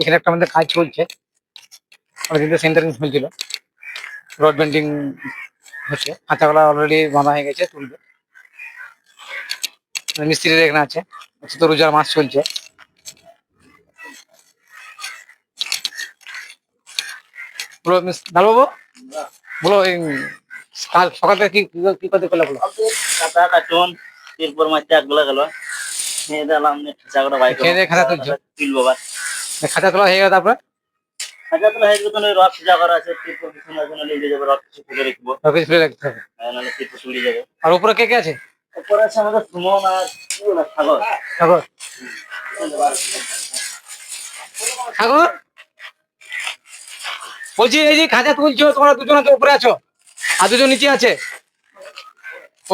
এখানে একটা আমাদের কাজ চলছে। অনেকদিন তো সেন্টারিং চলছিল রড বেন্ডিং হচ্ছে। খাঁচাগুলা অলরেডি বাঁধা হয়ে গেছে, তুলবে। মিস্ত্রির এখানে আছে। তো রোজার মাস চলছে। বলো লালবাবু বলো সকাল থেকে কি করতে করলে বলো? মাছ একগুলো গেল। নিয়ে দিলাম বাইক খাতা তুলছো? তুলবো তোলা হয়ে গেল তারপরে? খাঁচা তোলা হয়ে গেলে করা আছে তিরপর পিছনে যাবে কিছু তুলে রাখব। সব কিছু ফেলে রাখতে হবে। আর নাহলে তিরপর তুলে যাবে। আর উপরে কে কে আছে? এরপর আছে আমাদের সুমন আর কি বলে সাগর। সাগর। সাগর? বলছি এই যে খাঁচা তুলছো তোমরা দুজন তো উপরে আছো। আর দুজন নিচে আছে।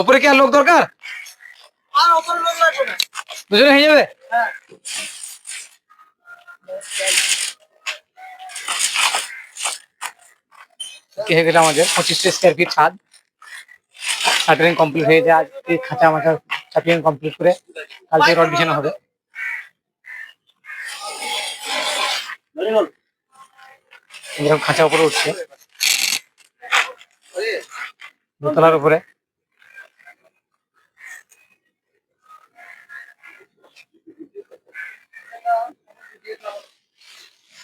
উপরে কি আর লোক দরকার? দুজনে হয়ে যাবে? হয়ে গেছে আমাদের? পঁচিশটা স্কোয়ার ফিট ছাদ। শাটারিং কমপ্লিট হয়ে যায়। আজকে খাঁচা মাচা শাটারিং কমপ্লিট করে কালকে রড বিছানো হবে। এরকম খাঁচা উপরে উঠছে। দোতলার উপরে।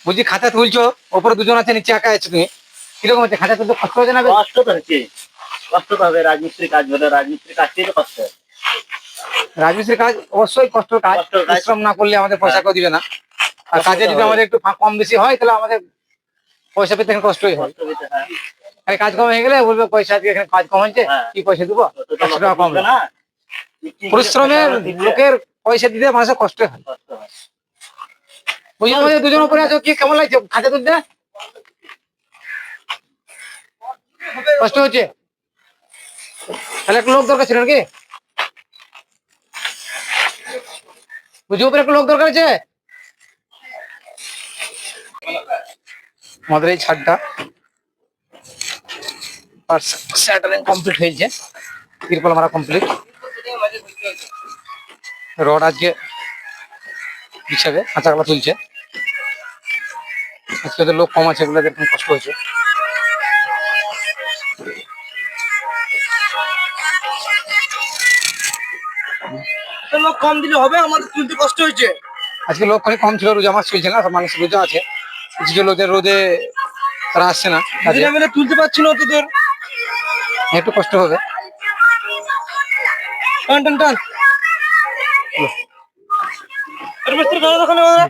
বলছি খাতা তুলছো? উপরে দুজন আছে নিচে একা আছে তুমি। কীরকম হচ্ছে? খাঁচা তুলতে কষ্ট হচ্ছে না কষ্ট তো হচ্ছে। কষ্ট তো হবে রাজমিস্ত্রি কাজ বলে রাজমিস্ত্রি কাজ থেকে কষ্ট। রাজমিস্ত্রির কাজ অবশ্যই কষ্ট কাজ। পরিশ্রম না করলে আমাদের পয়সা কেউ দিবে না। আর কাজে যদি আমাদের একটু কম বেশি হয় তাহলে আমাদের পয়সা পেতে এখানে কষ্টই হয়। কষ্ট হয়। আরে কাজ কম হয়ে গেলে বলবে পয়সা দিয়ে এখানে কাজ কম হয়েছে হ্যাঁ। কি পয়সা দেবো? একশো টাকা কম পরিশ্রমের লোকের পয়সা দিতে মানুষের কষ্ট হয়। কষ্ট বুঝলি আমাদের দুজন উপরে আছো, কি কেমন লাগছে? খাঁচা তুলতে? কষ্ট হচ্ছে? তাহলে একটা লোক দরকার ছিল নাকি? বুঝি উপরে একটা লোক দরকার আছে? আমাদের এই ছাদটা স্যাটারিং কমপ্লিট হয়েছে। তিরপল মারা কমপ্লিট রড আজকে বিছাবে কাঁচাগুলো তুলছে। আজকে ওদের লোক কম আছে এরকম কষ্ট হয়েছে। লোক কম দিলে হবে আমাদের তুলতে কষ্ট হয়েছে। আজকে লোক খানি কম ছিল রোজা মাস চলছে না মানুষ রোজা আছে। কিছু লোকদের রোদে তারা আসছে না তুলতে পারছি না তোদের একটু কষ্ট হবে। টান টান টান। মিস্ত্রি ধরো ওরা।